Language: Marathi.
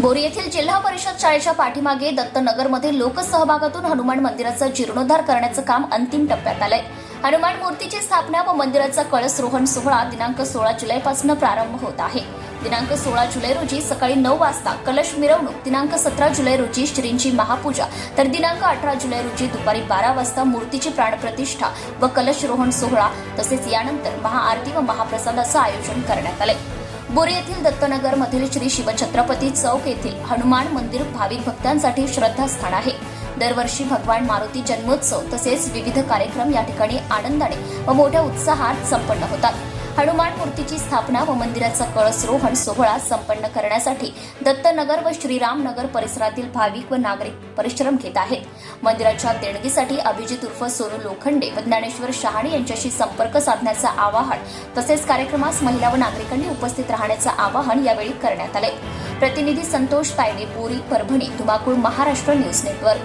बोरी येथील जिल्हा परिषद शाळेच्या पाठीमागे दत्तनगरमध्ये लोकसहभागातून हनुमान मंदिराचा जीर्णोद्धार करण्याचं काम अंतिम टप्प्यात आलंय. हनुमान मूर्तीची स्थापना व मंदिराचा कळसरोहण सोहळा दिनांक सोळा जुलैपासून प्रारंभ होत आहे. दिनांक सोळा जुलै रोजी सकाळी नऊ वाजता कलश मिरवणूक दिनांक सतरा जुलै रोजी श्रींची महापूजा तर दिनांक अठरा जुलै रोजी दुपारी बारा वाजता मूर्तीची प्राणप्रतिष्ठा व कलशरोहण सोहळा तसेच यानंतर महाआरती व महाप्रसादाचं आयोजन करण्यात आलंय. बोरी येथील दत्तनगर मधील श्री शिवछत्रपती चौक येथील हनुमान मंदिर भाविक भक्तांसाठी श्रद्धास्थान आहे. दरवर्षी भगवान मारुती जन्मोत्सव तसेच विविध कार्यक्रम या ठिकाणी आनंदाने व मोठ्या उत्साहात संपन्न होतात. हनुमान मूर्तीची स्थापना व मंदिराचा कळसरोहण सोहळा संपन्न करण्यासाठी दत्तनगर व श्रीरामनगर परिसरातील भाविक व नागरिक परिश्रम घेत आहेत. मंदिराच्या देणगीसाठी अभिजित उर्फ सोनू लोखंडे व ज्ञानेश्वर शहाणे यांच्याशी संपर्क साधण्याचं आवाहन तसेच कार्यक्रमास महिला व नागरिकांनी उपस्थित राहण्याचं आवाहन यावेळी करण्यात आले. प्रतिनिधी संतोष तायडे बोरी परभणी धुमाकूळ महाराष्ट्र न्यूज नेटवर्क.